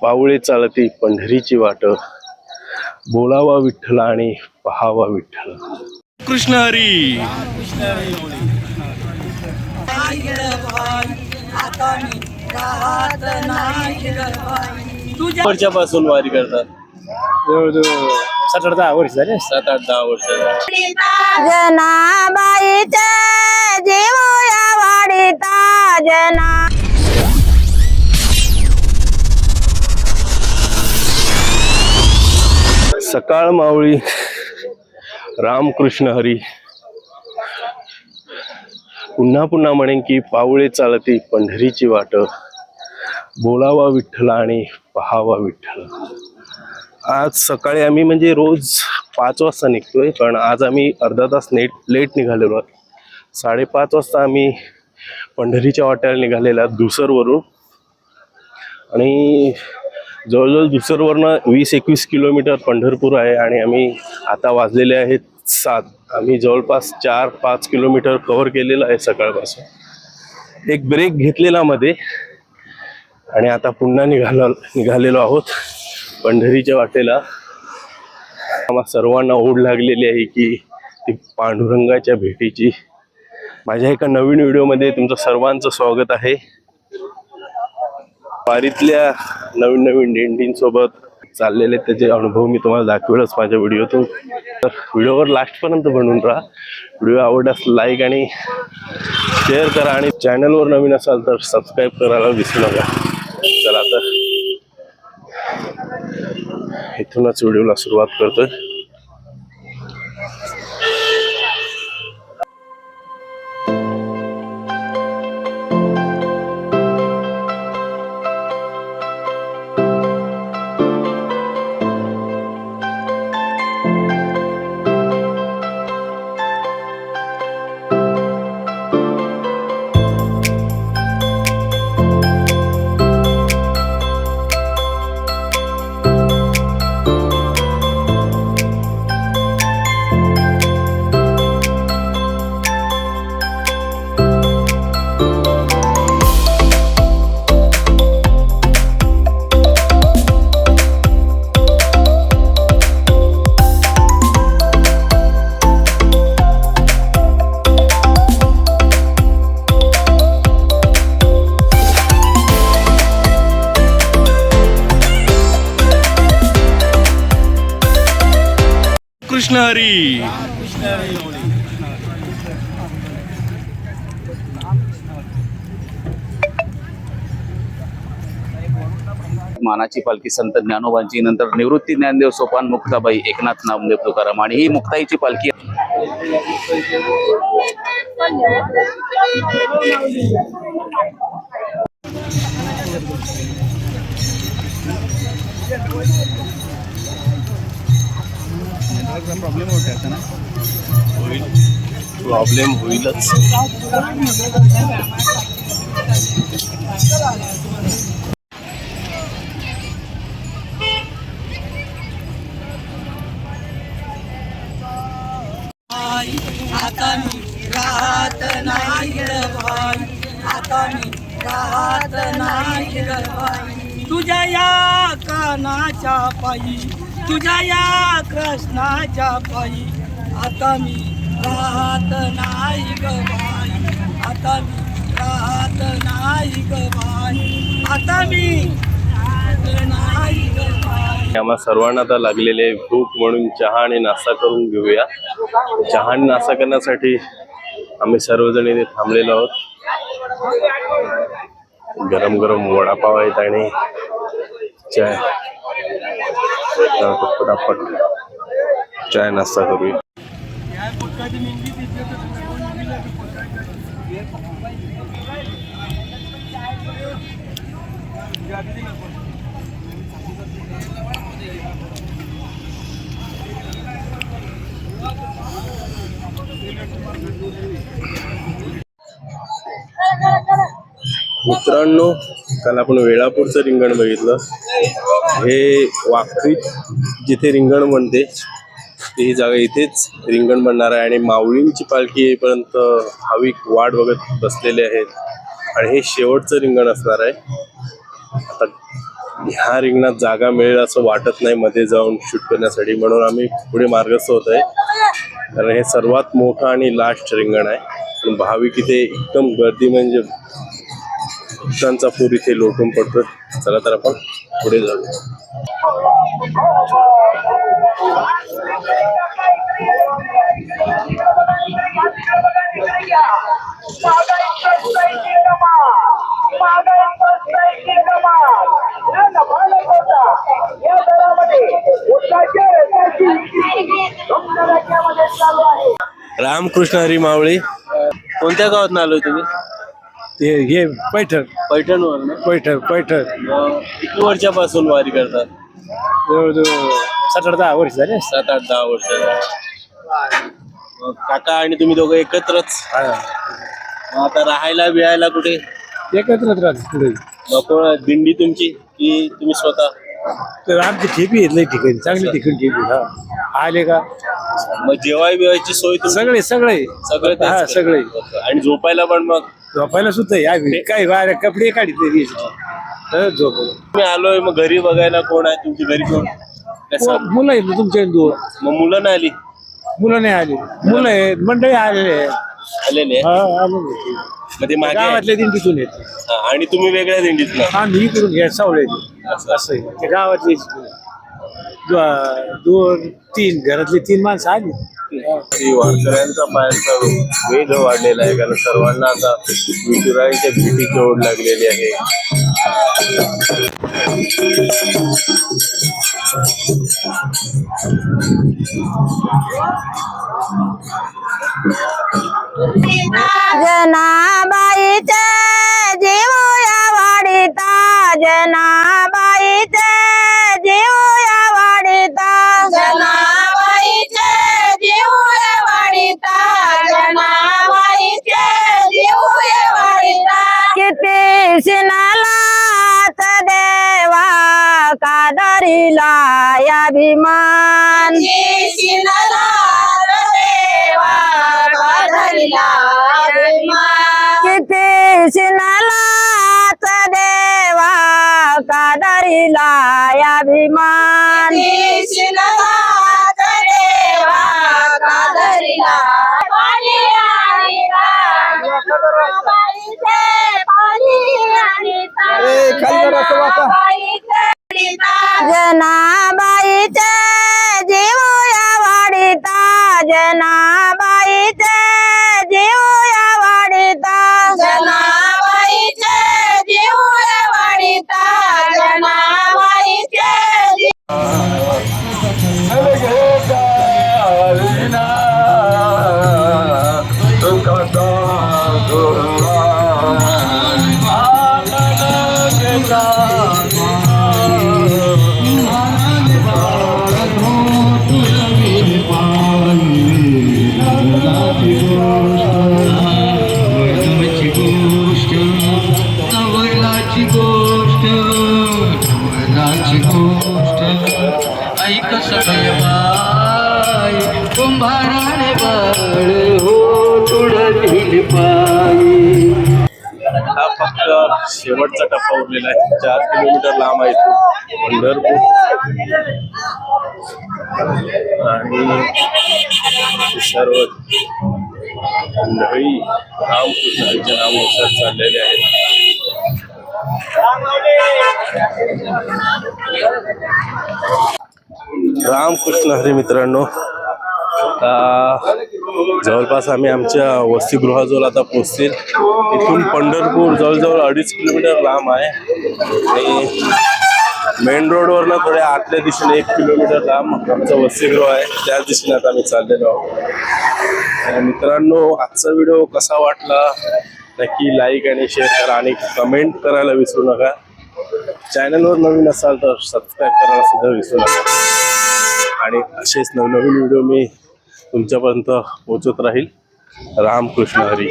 पावळे चालती पंढरीची वाट. बोलावा विठ्ठल आणि पहावा विठ्ठल. कृष्ण हरी. तुझ्या वर्षापासून वारी करतात. जवळजवळ सात आठ दहा वर्ष झाले. सात आठ दहा वर्ष जनाबाईचे जीव या वाडीता. जना सकाळ मावळी रामकृष्ण हरी. पुन्हा पुन्हा म्हणेन की पावळे चालती पंढरीची वाट. बोलावा विठ्ठल आणि पहावा विठ्ठल. आज सकाळी आम्ही म्हणजे रोज पाच वाजता निघतोय पण आज आम्ही अर्धा तास नेट लेट निघालेलो आहोत. साडेपाच वाजता आम्ही पंढरीच्या वाट्याला निघालेला दुसरवरून. आणि जवळजवळ दुसरवरनं वीस एकवीस किलोमीटर पंढरपूर आहे आणि आम्ही आता वाजलेले आहेत सात. आम्ही जवळपास चार पाच किलोमीटर कव्हर केलेलं आहे सकाळपासून. एक ब्रेक घेतलेला मध्ये आणि आता पुन्हा निघाला निघालेलो आहोत पंढरीच्या वाटेला. आम्हा सर्वांना ओढ लागलेली आहे की ती पांडुरंगाच्या भेटीची. माझ्या एका नवीन व्हिडिओमध्ये तुमचं सर्वांचं स्वागत आहे. वारीतल्या नवीन नवीन डेंडींसोबत चाललेले त्याचे अनुभव मी तुम्हाला दाखवेलच माझ्या व्हिडिओतून. तर व्हिडिओवर लास्टपर्यंत बनवून राहा. व्हिडिओ आवडल्यास लाईक आणि शेअर करा आणि चॅनलवर नवीन असाल तर सबस्क्राईब करायला विसरू नका. चला तर इथूनच व्हिडिओला सुरुवात करतोय. कृष्ण हरी. मानाची पालखी संत ज्ञानोबांची नंतर निवृत्ती ज्ञानदेव सोपान मुक्ताबाई एकनाथ नामदेव तुकाराम आणि ही मुक्ताईची पालखी प्रॉब्लेम होईलच. आता मी राहत नाही ग भाई. आता मी राहत नाही ग भाई. तुझ्या या कानाच्या पायी तुझ्या या कृष्णाच्या पायी. आता मी राहत नाही ग भाई आता मी राहत नाही ग आता मी आम्हा सर्वांना आता लागलेले आहे भूक म्हणून चहा आणि नाश्ता करून घेऊया. चहा आणि नाश्ता करण्यासाठी आम्ही सर्वजण इथे थांबलेलो आहोत. गरम गरम वडापाव आहेत आणि चाय पटापट चाय नाश्ता करूया. मित्रांनो काल आपण वेळापूरचं रिंगण बघितलं. हे वाखरीत जिथे रिंगण बनते ही जागा इथेच रिंगण बनणार आहे. आणि माऊलींची पालखी येईपर्यंत भाविक वाट बघत बसलेले आहेत. आणि हे शेवटचं रिंगण असणार आहे. आता ह्या रिंगणात जागा मिळेल असं वाटत नाही मध्ये जाऊन शूट करण्यासाठी. म्हणून आम्ही पुढे मार्गस्थ होत आहे. कारण हे सर्वात मोठं आणि लास्ट रिंगण आहे. पण भाविक इथे एकदम गर्दी म्हणजे भक्तांचा पूर इथे लोटून पडतो चला तर आपण पुढे जाऊ रामकृष्ण हरी मावळी कोणत्या गावात आलोय तुम्ही? ते हे पैठण. पैठणवर पैठण पैठण. किती वर्षापासून वारी करतात? जवळजवळ सात आठ दहा वर्ष झाले. सात आठ दहा वर्ष मग काका आणि तुम्ही दोघं एकत्रच? मग आता राहायला बिहायला कुठे? एकत्रच राहते पुढे. मग कोण दिंडी तुमची की तुम्ही स्वतः? तर आमची ठेपी आहेत लई ठिकाणी चांगली ठिकाणी ठेपी हा. आले का? मग जेवाय बिवायची सोय तुमची? सगळे सगळे. सगळं तेच हा करतात. सगळे. आणि झोपायला पण मग? झोपायला सुद्धा आम्ही काय वाऱ्या कपडे काढितले झोप तुम्ही आलोय मग घरी बघायला कोण आहे? तुमची घरी कोण? कसं? मुलं आहेत ना तुमच्या दोन मग मुलं नाही आली? मुलं नाही आली. मुलं आहेत. मंडळी आलेले आहेत. हा, आलेले. मग ते मागे आहे. गावातल्या दिंडीतून येत. हा, आणि तुम्ही वेगळ्या दिंडीत ना आम्ही इकडून घ्या सावळे असं आहे. ते गावातले दोन तीन घरातले तीन माणसं आली. वारकऱ्यांचा पायांचा वेग वाढलेला आहे कारण सर्वांना आता विठुरायांच्या भेटीची ओढ लागलेली आहे जनाबाईचे या भीमान किती शिनालाच देवा कादरीला या भीमान सगळे पाय कुंभाराने बळ हो तुडतील पायी हा फक्त शेवटचा टप्पा उरलेला आहे. चार किलोमीटर लांब आहे तो पंढरपूर. आणि सर्व मंडळी रामकृष्णांच्या नामानुसार चाललेले आहेत. रामकृष्ण हरी मित्रांनो. जवळपास आम्ही आमच्या वसतिगृहाजवळ आता पोचतील इथून पंढरपूर जवळजवळ अडीच किलोमीटर लांब आहे. आणि मेन रोडवरनं थोड्या आतल्या दिशेने एक किलोमीटर लांब आमचं वसतिगृह आहे. त्याच दिशेने आता आम्ही चाललेलो आहोत. मित्रांनो आजचा व्हिडिओ कसा वाटला? नक्की लाईक आणि शेअर करा आणि कमेंट करायला विसरू नका. चॅनलवर नवीन असाल तर सबस्क्राईब करायला सुद्धा विसरू नका. आणि असेच नवनवीन व्हिडिओ मी तुमच्यापर्यंत पोहोचत राहील. रामकृष्ण हरी.